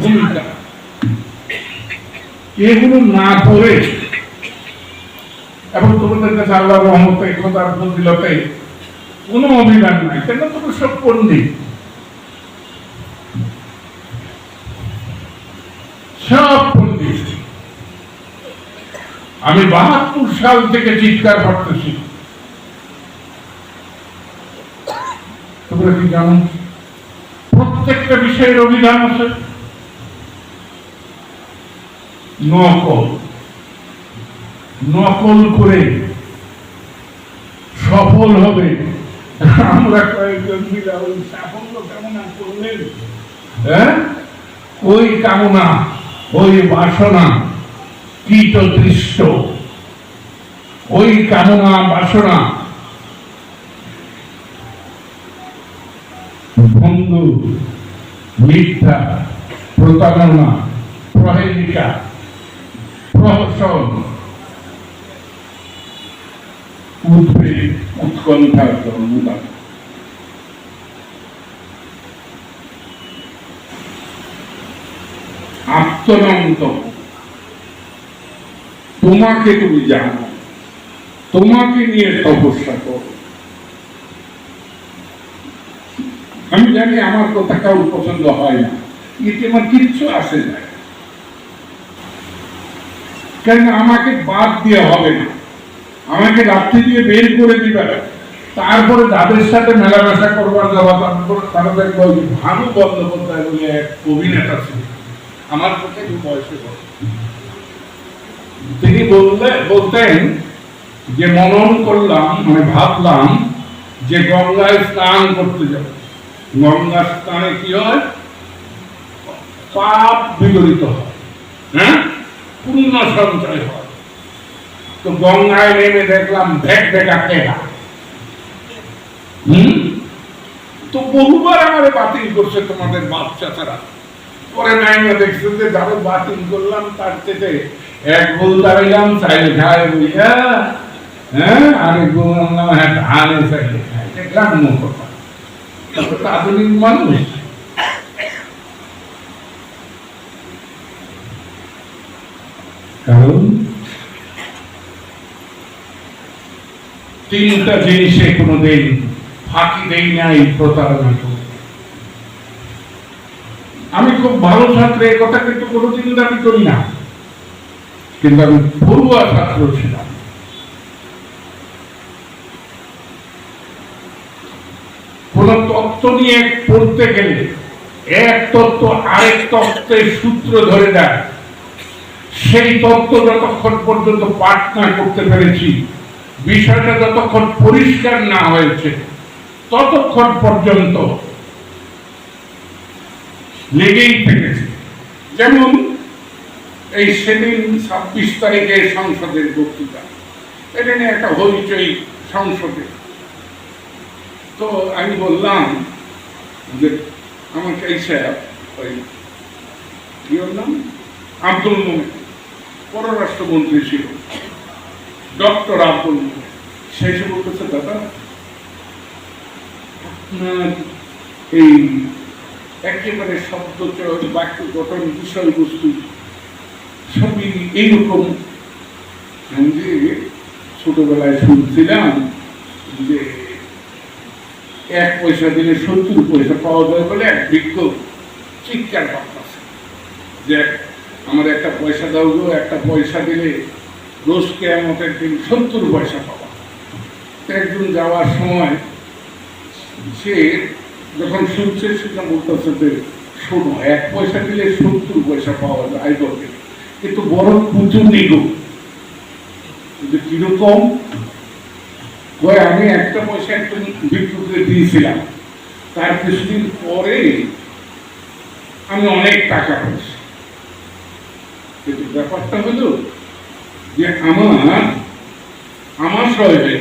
ভূমিকা। এগুলো না করে এবং তোমাদের কাছে আল্লাহ রহমতে ফজিলতে কোনো নাই। কেন তুমি সব পণ্ডিত সব পণ্ডিত আমি বাহাত্তর সাল থেকে চিৎকার করতেছি। তোমরা কি জানো? প্রত্যেকটা বিষয়ের অভিধান আছে। নকল। নকল করে সফল হবে। আমরা কয়েকজন মিলে ওই সাফল্য কামনা করলেন। হ্যাঁ? ওই কামনা, ওই বাসনা, কীট দৃশ্য ওই কামনা, বাসনা। বন্ধু মিথ্যা প্রতারণা প্রহেলিকা প্রহসন উৎকণ্ঠার আত্মনন্ত। তোমাকে তুমি জানো তোমাকে নিয়ে তপস্যা করো। আমি জানি আমার কথা কারোর পছন্দ হয় না। এতে আমার কিচ্ছু আসে না। কেন আমাকে বাদ দিয়ে হবে না। আমাকে রাত্রি দিয়ে বের করে দিবে তারপরে যাদের সাথে মেলামেশা করবার যাওয়া ওই ভানু বন্দ্যোপাধ্যায় বলে এক অভিনেতা ছিল। আমার পক্ষে বয়সে। তিনি বললে, বলতেন যে মনন করলাম মানে ভাবলাম যে গঙ্গায় স্নান করতে যাব। গঙ্গা স্নানে কি হয়? পাপ বিগলিত হয়। হ্যাঁ? পূর্ণ সঞ্চয় হয়। তো গঙ্গায় নেমে দেখলাম, ভেক ভেকা কেনা হুম? তো বহুবার আমারে বাতিল করছে তোমাদের বাচ্চা ছাড়া পরে নাইমা দেখছে যে যাবে বাতিল করলাম, তার থেকে এক গোল দাঁড়াইলাম, চাইলে খায় বুঝা হ্যাঁ? আরেক গোল আনলাম হ্যাঁ ধানে চাইলে খায়। দেখলাম মুখ আধুনিক মানুষ। কারণ তিনটা জিনিসে কোনোদিন ফাঁকি দেই নাই প্রতারণা আমি খুব ভালো ছাত্র এ কথা কিন্তু কোনোদিন দাবি করি না। কিন্তু আমি পড়ুয়া ছাত্র ছিলাম। কোন তত্ত্ব নিয়ে পড়তে গেলে এক তত্ত্ব আরেক তত্ত্বের সূত্র ধরে দেয়। সেই তত্ত্ব যতক্ষণ পর্যন্ত পাঠ না করতে পেরেছি, বিষয়টা যতক্ষণ পরিষ্কার না হয়েছে, ততক্ষণ পর্যন্ত লেগেই থেকেছে। যেমন এই সেদিন ছাব্বিশ তারিখে সংসদের বক্তৃতা। এটা নিয়ে একটা হইচই সংসদে তো আমি বললাম যে আমাকে এই স্যার, ওই কি নাম? আব্দুল মোমেন, পররাষ্ট্রমন্ত্রী ছিল। ডক্টর আব্দুল মোমেন। সেই সে বলতেছে, দাদা, আপনার এই একেবারে শব্দ বাক্য গঠন, বিষয়বস্তু সবই এইরকম। আমি যে ছোটবেলায় শুনছিলাম যে এক পয়সা দিলে সত্তর পয়সা পাওয়া যায় বলে এক বিজ্ঞ চিৎকার করতেছে যে আমার একটা পয়সা দাও গো, একটা পয়সা দিলে রোজ কেয়ামতের দিন সত্তর পয়সা পাওয়া একজন যাওয়ার সময় সে যখন শুনছে সেটা বলতেছে যে, শোনো, এক পয়সা দিলে সত্তর পয়সা পাওয়া যায় বলে কিন্তু বড় পুজো নিগো। কিন্তু কীরকম? কয় আমি একটা পয়সা দিয়েছিলাম তার কিছুদিন পরে আমি অনেক টাকা পেয়েছি। কিন্তু ব্যাপারটা হলো যে আমার আমার সহজে